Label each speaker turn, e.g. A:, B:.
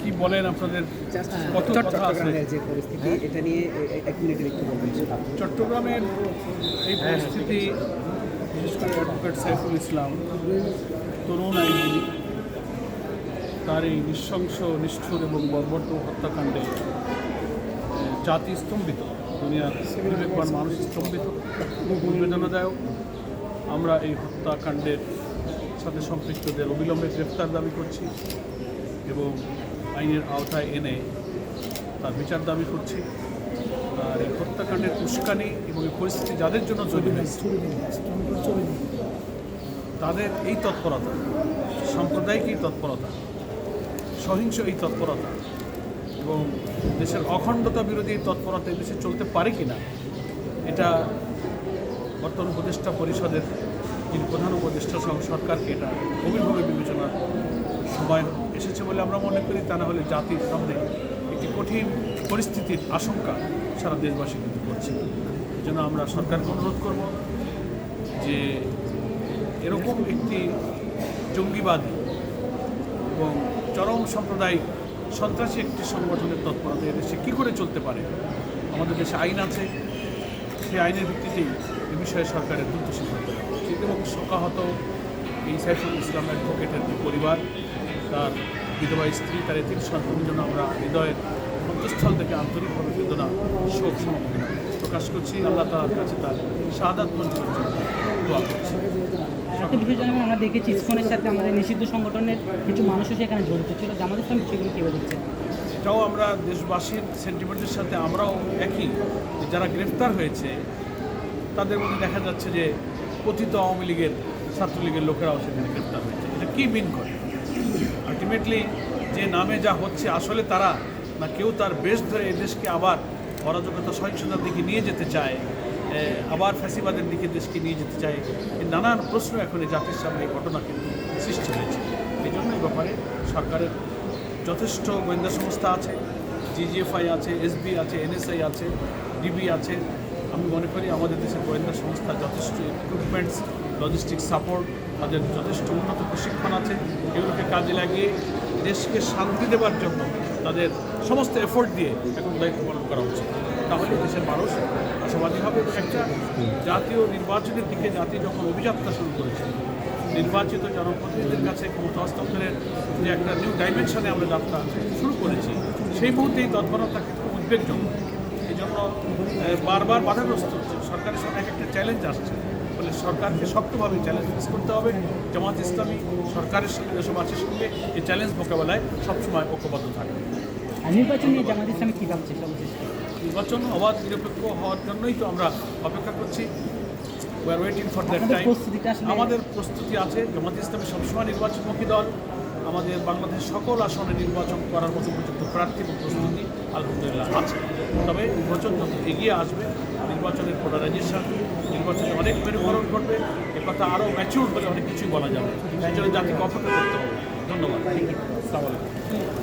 A: কি বলেন আপনাদের?
B: চট্টগ্রামের যে পরিস্থিতি এটা নিয়ে এক মিনিটের একটু বলবেন
A: চট্টগ্রামের এই পরিস্থিতি বিশেষ করে অ্যাডভোকেট সাইফুল ইসলাম তরুণ আইনজীবী তার এই নৃশংস নিষ্ঠুর এবং বর্বর্ত হত্যাকাণ্ডে জাতি স্তম্ভিত দুনিয়ার মানুষ স্তম্ভিত উদ্বেদনাদায়ক আমরা এই হত্যাকাণ্ডের সাথে সম্পৃক্তদের অবিলম্বে গ্রেফতার দাবি করছি এবং আইনের আওতায় এনে তার বিচার দাবি করছি। আর এই হত্যাকাণ্ডের উস্কানি এবং এই পরিস্থিতি যাদের জন্য তৈরি হয়েছে তাদের এই তৎপরতা সাম্প্রদায়িক এই তৎপরতা সহিংস এই তৎপরতা এবং দেশের অখণ্ডতা বিরোধী এই তৎপরতা এই দেশে চলতে পারে কি না এটা বর্তমান উপদেষ্টা পরিষদের যিনি প্রধান উপদেষ্টা সহ সরকারকে এটা গভীরভাবে বিবেচনার সময় এসেছে বলে আমরা মনে করি, তা না হলে জাতির সামনে একটি কঠিন পরিস্থিতির আশঙ্কা সারা দেশবাসী কিন্তু করছে। এই জন্য আমরা সরকারকে অনুরোধ করব যে এরকম একটি জঙ্গিবাদী এবং চরম সাম্প্রদায়িক সন্ত্রাসী একটি সংগঠনের তৎপরতা এদেশে কী করে চলতে পারে? আমাদের দেশে আইন আছে। সেই আইনের ভিত্তিতেই এ বিষয়ে সরকারের দ্রুত সিদ্ধান্ত নেওয়া উচিত এবং শোকাহত এই সাইফুল ইসলাম অ্যাডভোকেটের পরিবার তার বিধবা স্ত্রী তার তিন সন্তানের জন্য আমরা হৃদয়ের অন্তঃস্থল থেকে আন্তরিকভাবে বেদনা শোক সমবেদনা প্রকাশ করছি। আল্লাহ তালার কাছে তার শাহাদাত মঞ্জুরের জন্য দোয়া করছি।
B: আমরা দেখেছি ইসকনের সাথে আমাদের নিষিদ্ধ সংগঠনের কিছু মানুষও সেখানে জড়িত ছিল জামাত ইসলাম সেগুলো কীভাবে দেখছেন
A: এটাও আমরা দেশবাসীর সেন্টিমেন্টের সাথে আমরাও একই। যারা গ্রেফতার হয়েছে তাদের মধ্যে দেখা যাচ্ছে যে কথিত আওয়ামী লীগের ছাত্রলীগের লোকেরাও সেখানে গ্রেফতার হয়েছে। এটা কী মিন করে? আলটিমেটলি যে নামে যা হচ্ছে, আসলে তারা না কেউ তার বেশ ধরে দেশকে আবার অরাজকতা, সহিংসতার দিকে নিয়ে যেতে চায় আবার ফ্যাসিবাদের দিকে দেশকে নিয়ে যেতে চায় এই নানান প্রশ্ন এখন এই জাতির সামনে এই ঘটনা কিন্তু সৃষ্টি হয়েছে। এই জন্য এই ব্যাপারে সরকারের যথেষ্ট গোয়েন্দা সংস্থা আছে জিজিএফআই আছে এসবি আছে এনএসআই আছে ডিবি আছে আমি মনে করি আমাদের দেশের গোয়েন্দা সংস্থা যথেষ্ট ইকুইপমেন্টস লজিস্টিক সাপোর্ট তাদের যথেষ্ট উন্নত প্রশিক্ষণ আছে। এগুলোকে কাজে লাগিয়ে দেশকে শান্তি দেওয়ার জন্য তাদের সমস্ত এফোর্ট দিয়ে এখন দায়িত্ব পালন করা উচিত তাহলে দেশের মানুষ আশাবাদী হবে একটা জাতীয় নির্বাচনের দিকে জাতি যখন অভিযাত্রা শুরু করেছে, নির্বাচিত জনপ্রতিনিধিদের কাছে ক্ষমতা হস্তান্তরের যে একটা নিউ ডাইমেনশনে আমরা যাত্রা শুরু করেছি, সেই মুহূর্তেই তৎপরতা কিন্তু উদ্বেগজনক জন্য বারবার বাধাগ্রস্ত। হচ্ছে সরকারের সাথে এক একটা চ্যালেঞ্জ আসছে। ফলে সরকারকে শক্তভাবে চ্যালেঞ্জ ফেস করতে হবে। জামাত ইসলামী সরকারের সঙ্গে দেশবাসীর সঙ্গে এই চ্যালেঞ্জ মোকাবেলায় সবসময় ঐক্যবদ্ধ থাকবে।
B: নির্বাচন নিয়ে জামাত ইসলামী কী ভাবছে
A: নির্বাচন অবাধ নিরপেক্ষ হওয়ার জন্যই তো আমরা অপেক্ষা করছি। We are waiting for that time আমাদের প্রস্তুতি আছে। জামাত ইসলামী সবসময় নির্বাচনমুখী দল। আমাদের বাংলাদেশ সকল আসনে নির্বাচন করার মতো পর্যন্ত প্রার্থী এবং প্রস্তুতি আলহামদুলিল্লাহ আছে। তবে নির্বাচন এগিয়ে আসবে, নির্বাচনের পোলারাইজেশন নির্বাচনে অনেক মেরুকরণ ঘটবে, এ কথা আরও ম্যাচিউর বলে অনেক কিছুই বলা যাবে। সেই জন্য জাতিকে অপেক্ষা করতে হবে। ধন্যবাদ। আসসালামু আলাইকুম